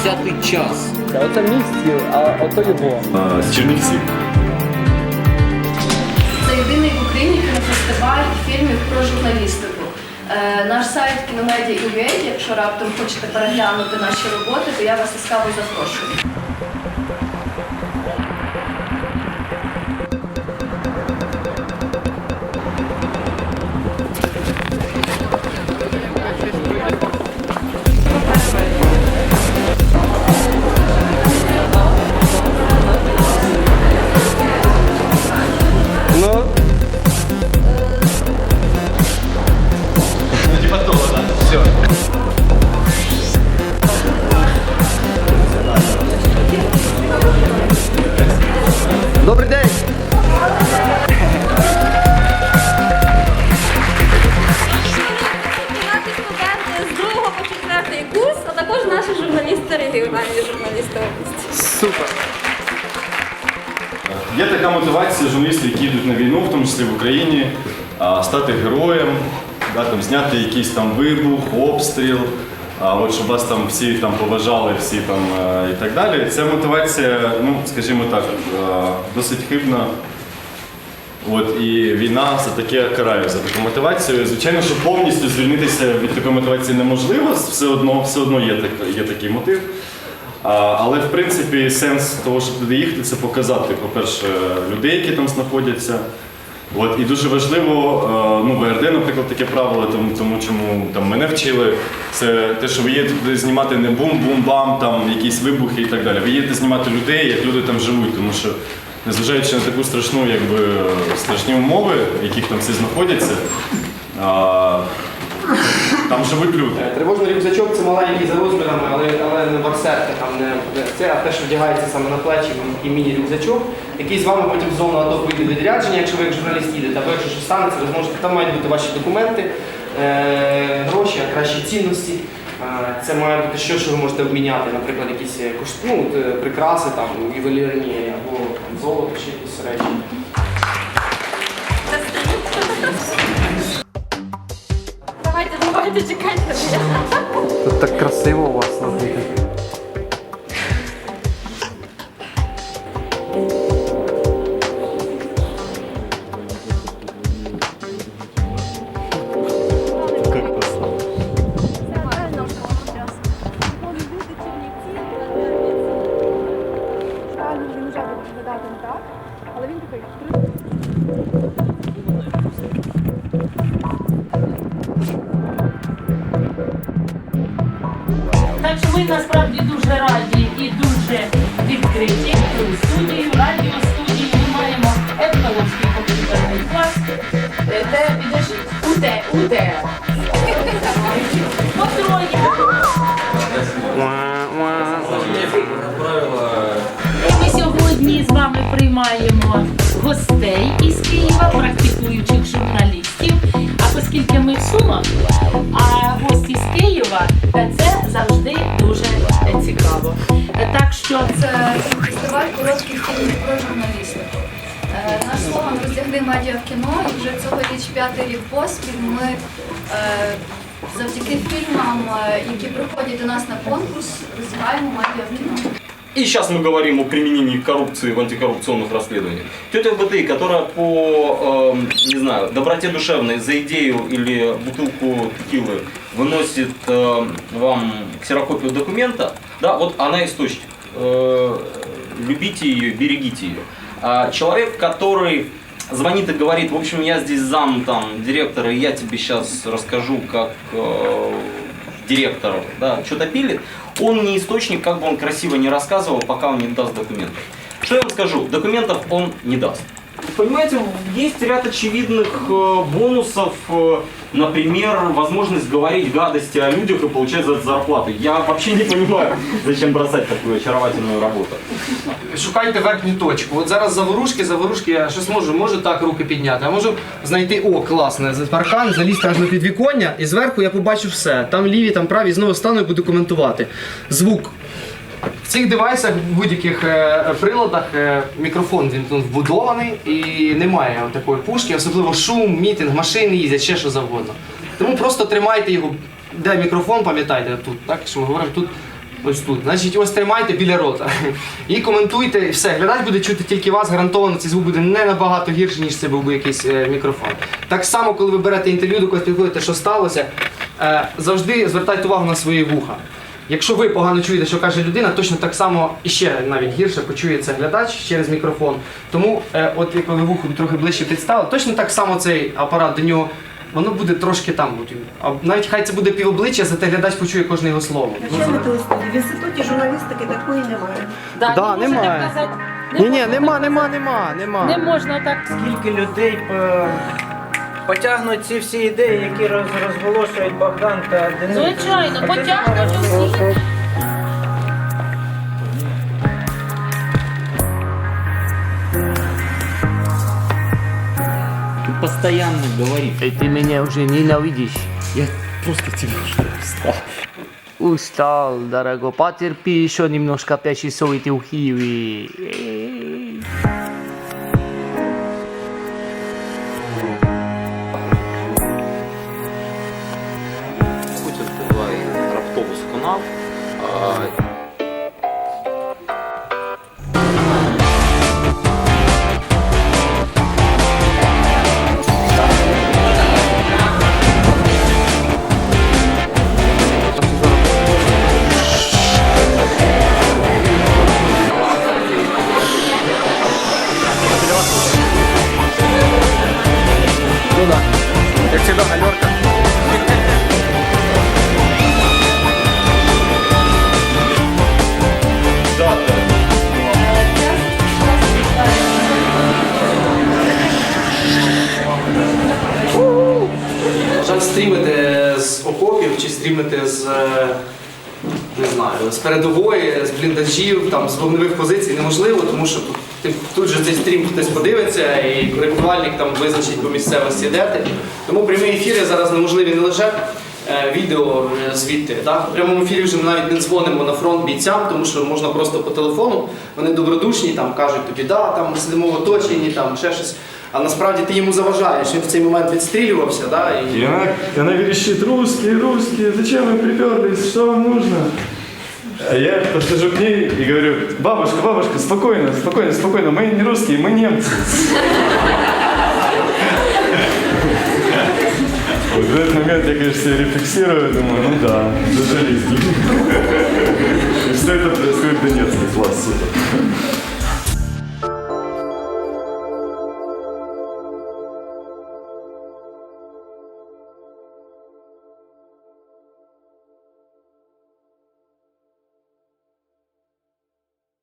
Взяти час. Оце мій стіл, а ото його. З Чернівців. Це єдиний в Україні кінофестиваль фільмів про журналістику. Е, наш сайт кіномедіа.ua, якщо раптом хочете переглянути наші роботи, то я вас ласкаво запрошую. Ну, на війну, в тому числі в Україні, стати героєм, да, там, зняти якийсь там вибух, обстріл, а, от, щоб вас там всі там поважали, всі там е, і так далі. Ця мотивація, ну, скажімо так, е, досить хибна. От, і війна за таке карає за таку мотивацію. Звичайно, що повністю звільнитися від такої мотивації неможливо, все одно, все одно є, так, є такий мотив. Але в принципі сенс того, щоб туди їхати, це показати, по-перше, людей, які там знаходяться. От, і дуже важливо, е, ну, ВРД, наприклад, таке правило, тому, тому чому там мене вчили, це те, що ви їдете туди знімати не бум-бум-бам, там якісь вибухи і так далі. Ви їдете знімати людей, як люди там живуть, тому що незважаючи на таку страшну, якби страшні умови, в яких там всі знаходяться, а, там живуть люди. Тривожний рюкзачок це маленький за розмірами, але, але не барсетка, там не це, а те, що вдягається саме на плечі, і міні-рюкзачок, який з вами потім в зону АТО поїде відрядження, якщо ви як журналіст їдете, або якщо щось станеться, ви зможете, там мають бути ваші документи, е, гроші, а краще цінності. Е, Це має бути щось, що ви можете обміняти, наприклад, якісь е, ну, е, прикраси, там, ювелірні або там, золото, чи якісь речі. Давайте, чекайте. Тут так красиво у вас слухайте. Так що ми насправді дуже раді і дуже відкриті у студію, радіостудії. Ми маємо етнологський комп'ютерний клас, де підожди, УТ, УТ. Ми сьогодні з вами приймаємо гостей із Києва, практикуючих журналістів. А оскільки ми в Сумах, а гості з Києва, е, це завжди дуже е, цікаво. Е, Так що Це фестиваль коротких фільмів про журналістику. Наш слоган роздягни медіа в кіно і вже цьогоріч п'ятий рік поспіль ми завдяки фільмам, які приходять до нас на конкурс, роздягаємо медіа в кіно. И сейчас мы говорим о применении коррупции в антикоррупционных расследованиях. Тетя БТИ, которая по, эм, не знаю, доброте душевной за идею или бутылку текилы выносит эм, вам ксерокопию документа, да, вот она источник. Э, любите ее, берегите ее. А человек, который звонит и говорит, в общем, я здесь зам там директора, и я тебе сейчас расскажу, как э, директор, да, что-то пилит, он не источник, как бы он красиво не рассказывал, пока он не даст документов. Что я вам скажу? Документов он не даст. Понимаете, есть ряд очевидных э, бонусов, э, например, возможность говорить гадости о людях и получать за это зарплату. Я вообще не понимаю, зачем бросать такую очаровательную работу. Шукайте верхню точку. От зараз заворушки, заворушки, я щось можу, можу так руки підняти, а можу знайти, о, класно, за паркан, залізти аж на підвіконня, і зверху я побачу все. Там ліві, там праві, знову стану і буду коментувати. Звук. В цих девайсах, в будь-яких е, приладах, е, мікрофон він тут вбудований і немає такої пушки, особливо шум, мітинг, машини їздять, ще що завгодно. Тому просто тримайте його, де мікрофон, пам'ятайте, тут, так, що ми говоримо тут. Ось тут. Значить, ось тримайте біля рота. І коментуйте, і все. Глядач буде чути тільки вас, гарантовано цей звук буде не набагато гірший, ніж це був би якийсь е, мікрофон. Так само, коли ви берете інтерв'ю, до когось що сталося, е, завжди звертайте увагу на свої вуха. Якщо ви погано чуєте, що каже людина, точно так само і ще навіть гірше почує це глядач через мікрофон. Тому, е, от як ви вухо трохи ближче підставили, точно так само цей апарат до нього. Воно буде трошки там. от, А навіть хай це буде півобличчя, зате глядач почує кожне його слово. Начальник телестудії. В інституті журналістики такої немає. Да, Да, не можна немає. так казати. Не Ні, ні, можна нема, так нема, казати. нема, нема. Не можна так. Скільки людей е, потягнуть ці всі ідеї, які роз, розголошують Богдан та Денис? Звичайно, А потягнуть зараз усі. Постоянно говоришь. Ты меня уже ненавидишь. Я просто тебя уже устал. Устал, дорогой. Потерпи еще немножко, пять часов и ты у Киеве. Путін давай раптово сконав. Стрімити з. е, Не знаю, з передової, з бліндажів, там, з вогневих позицій неможливо, тому що тут, тут же цей стрім хтось подивиться і коригувальник там визначить по місцевості, де ти. Тому прямі ефіри зараз неможливі не лише е, відео звідти. Так? В прямому ефірі вже ми навіть не дзвонимо на фронт бійцям, тому що можна просто по телефону, вони добродушні, там кажуть тобі, да, там ми сидимо в оточенні, там ще щось. А насправді ти йому заважаєш, він в цей момент відстрілювався, да, і И она, она верещит, русские, русские, зачем вы приперлись, что вам нужно? А я подхожу к ней и говорю, бабушка, бабушка, спокойно, спокойно, спокойно, мы не русские, мы немцы. Вот в этот момент я, конечно, себя рефлексирую, думаю, ну да, зажались. И все это происходит в Донецке, класс, супер.